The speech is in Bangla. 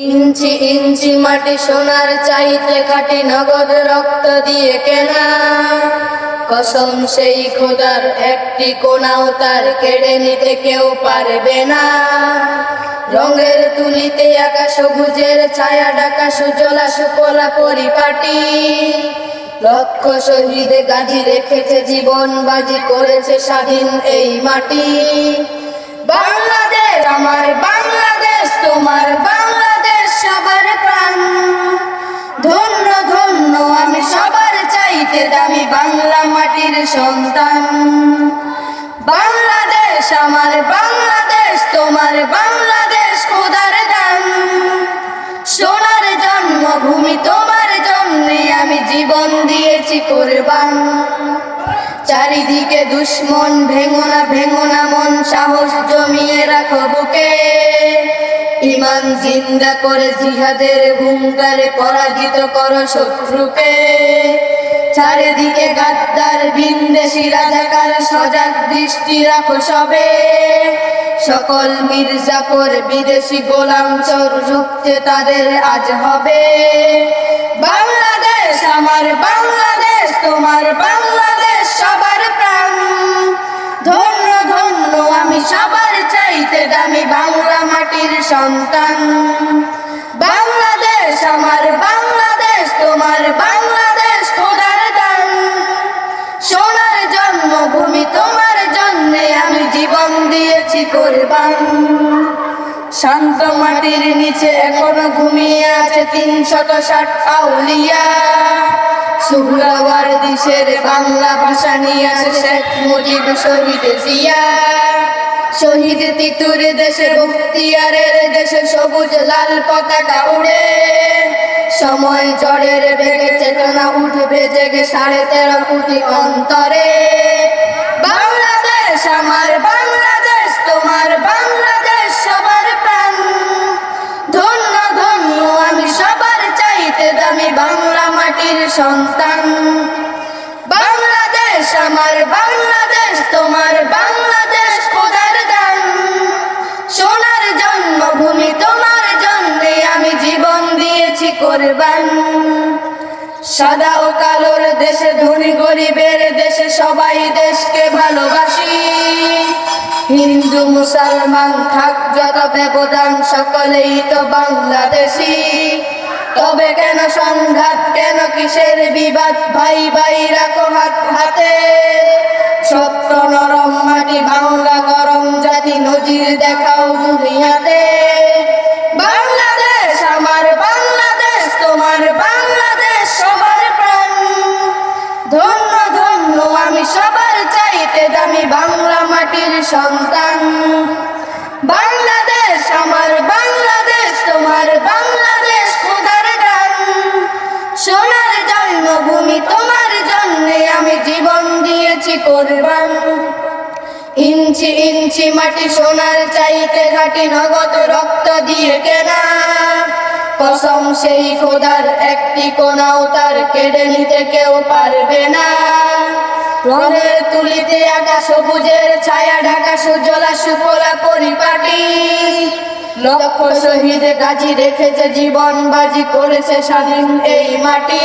ইঞ্চি ইঞ্চি মাটি সোনার চাইতে খাটি নগদ রক্ত দিয়ে কেনা। কসম সেই খোদার একটি কোনাও তার কেড়ে নিতে কেউ পারবে না। রঙের তুলিতে আকাশ সবুজের ছায়া ডাকা সুজলা সুকলা পরিপাটি। লক্ষ শহীদ গাজি রেখেছে জীবন বাজি করেছে স্বাধীন এই মাটি। বাংলাদেশ আমার বাংলাদেশ খোদার দান। সোনার জন্মভূমি তোমার জন্যে আমি জীবন দিয়েছি কোরবান। চারিদিকে দুশ্মন ভেঙো না ভেঙো না মন, সাহস জমিয়ে রাখো বুকে। ইমান জিন্দা করে জিহাদের হুঙ্কারে পরাজিত করো শত্রুকে। চারিদিকে গাদ্দার, বিন্দেশি, রাজাকার, সজাগ দৃষ্টি রাখো সবে। সকল মির্জাফর বিদেশি গোলাম চোর ঢুকতে তাদের আজ হবে। বাংলাদেশ আমার বাংলাদেশ, তোমার বাংলাদেশ সবার প্রাণ। ধন্য ধন্য, আমি সবার চাইতে দামি বাংলা মাটির সন্তান। দিয়েছি কোরবান। শান্ত মাটির নিচে এখনও ঘুমিয়ে আছে তিনশত ষাট আউলিয়া। শুক্রবার দেশের বাংলা ভাষা নিয়ে আসে শেখ মুজিব শহীদ জিয়া। শহীদ তিতুর দেশে বখতিয়ারের দেশে সবুজ লাল পতাকা উড়ে। সময় ঝড়ের বেগে চেতনা উঠবে জেগে সাড়ে তেরো কোটি অন্তরে। বাংলাদেশ আমার সন্তান। বাংলাদেশ আমার বাংলাদেশ, তোমার বাংলাদেশ খোদার দান। সোনার জন্মভূমি তোমার জন্যে আমি জীবন দিয়েছি কোরবান। সাদা ও কালোর দেশে ধনী গরিবের দেশে সবাই দেশকে ভালোবাসি। হিন্দু, মুসলমান থাক, যত ব্যবধান, সকলেই তো বাংলাদেশি। তবে কেন সংঘাত, কেন কিসের বিবাদ? ভাই ভাই রাখো হাত হাতে। সত্য নরম মাটি, বাংলা গরম জাতি, নজির দেখাও দুনিয়াতে। বাংলাদেশ আমার বাংলাদেশ, তোমার বাংলাদেশ সবার প্রাণ। ধন্য ধন্য, আমি সবার চাইতে দামি বাংলা মাটির সন্তান। জন্মভূমি তোমার জন্যে আমি জীবন দিয়েছি কোরবান। ইঞ্চি ইঞ্চি মাটি সোনার চাইতে ঘাটি নগদ রক্ত দিয়ে কেনা। কসম সেই খোদার একটি কোনাও তার কেড়ে নিতে কেউ পারবে না। রঙের তুলিতে আঁকা সবুজের ছায়া ঢাকা সুজলা সুফলা পরিপাটি। লক্ষ শহীদ গাজী রেখেছে জীবন বাজি করেছে স্বাধীন এই মাটি।